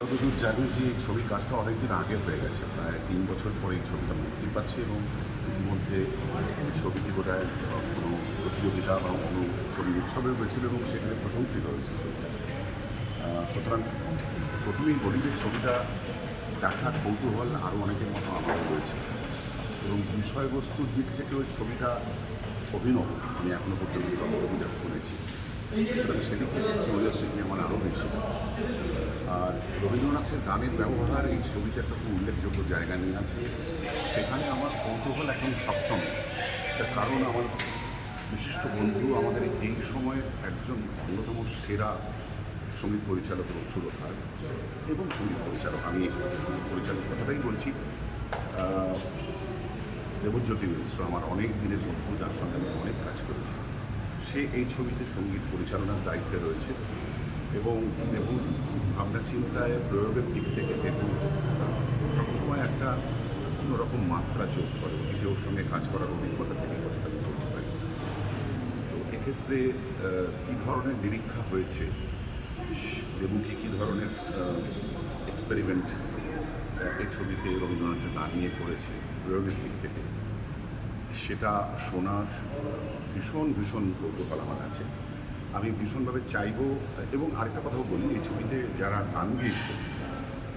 যতদূর জানি যে এই ছবির কাজটা অনেকদিন আগে হয়ে গেছে। প্রায় তিন বছর পরে এই ছবিটা মুক্তি পাচ্ছে এবং ইতিমধ্যে ছবিটি বোধহয় কোনো প্রতিযোগিতা বা কোনো ছবি উৎসবে হয়েছিল এবং সেখানে প্রশংসিত হয়েছে সুতরাং প্রথমেই বলি যে ছবিটা দেখার কৌতূহল আরও অনেকের মতো আমারও রয়েছে এবং বিষয়বস্তুর দিক থেকে ওই ছবিটা অভিনব। আমি এখনও পর্যন্ত যত অভিযোগ শুনেছি। আমার আরও বেশি আর রবীন্দ্রনাথের গানের ব্যবহার এই ছবিতে একটা খুব উল্লেখযোগ্য জায়গা নিয়ে আছে। সেখানে আমার কৌতূহল এখন সপ্তম। তার কারণ আমার বিশিষ্ট বন্ধু, আমাদের এই সময়ের একজন অন্যতম সেরা সংগীত পরিচালক এবং সুরকার এবং সংগীত পরিচালক। আমি সংগীত পরিচালক কথাটাই বলছি। দেবজ্যোতি মিশ্র, আমার অনেক দিনের বন্ধু, যার আমি অনেক কাজ করেছি সে এই ছবিতে সংগীত পরিচালনার দায়িত্বে রয়েছে এবং দেখুন ভাবনা চিন্তায় প্রয়োগের দিক থেকে দেখুন, সবসময় একটা অন্যরকম মাত্রা যোগ করে অতীতে ওর সঙ্গে কাজ করার অভিজ্ঞতা থেকে আমি বলতে পারি। তো এক্ষেত্রে কী ধরনের নিরীক্ষা হয়েছে? এবং কী ধরনের এক্সপেরিমেন্ট এই ছবিতে রবীন্দ্রনাথের গান নিয়ে করেছে প্রয়োগের দিক থেকে? সেটা শোনার ভীষণ ভীষণ কৌতূহল আমার আছে আমি ভীষণভাবে চাইব এবং আরেকটা কথাও বলি, এই ছবিতে যারা গান গেয়েছে,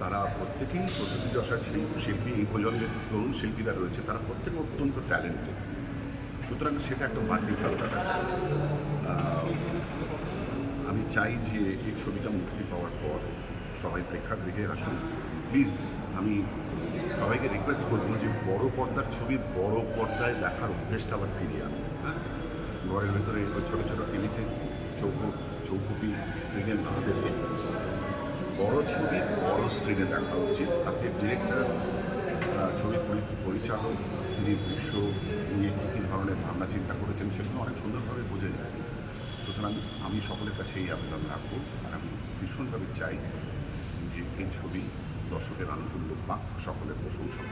তারা প্রত্যেকেই প্রতিটি দশা শিল্পী এই প্রজন্মের তরুণ শিল্পীরা রয়েছে, তারা প্রত্যেকে অত্যন্ত ট্যালেন্টেড সুতরাং সেটা একটা বাড়তি ভালো লাগা আছে আমি চাই যে এই ছবিটা মুক্তি পাওয়ার পর সবাই প্রেক্ষাগৃহে আসুন। প্লিজ আমি সবাইকে রিকোয়েস্ট করব যে বড় পর্দার ছবি বড় পর্দায় দেখার অভ্যেসটা আবার ফিরিয়ে আনুন। হ্যাঁ ঘরের ভেতরে ওই ছোটো ছোটো টিভিতে চৌকো চৌকুপি স্ক্রিনে না দেখে বড় ছবি বড় স্ক্রিনে দেখা উচিত। তাতে ডিরেক্টর ছবি পরিচালক, তিনি দৃশ্য নিয়ে কী কী ধরনের ভাবনা চিন্তা করেছেন সেগুলো অনেক সুন্দরভাবে বোঝা যায়। সুতরাং আমি সকলের কাছে এই আবেদন রাখব আর আমি ভীষণভাবে চাই যে এই ছবি দর্শকের আনন্দ পাক সকলের প্রশংসা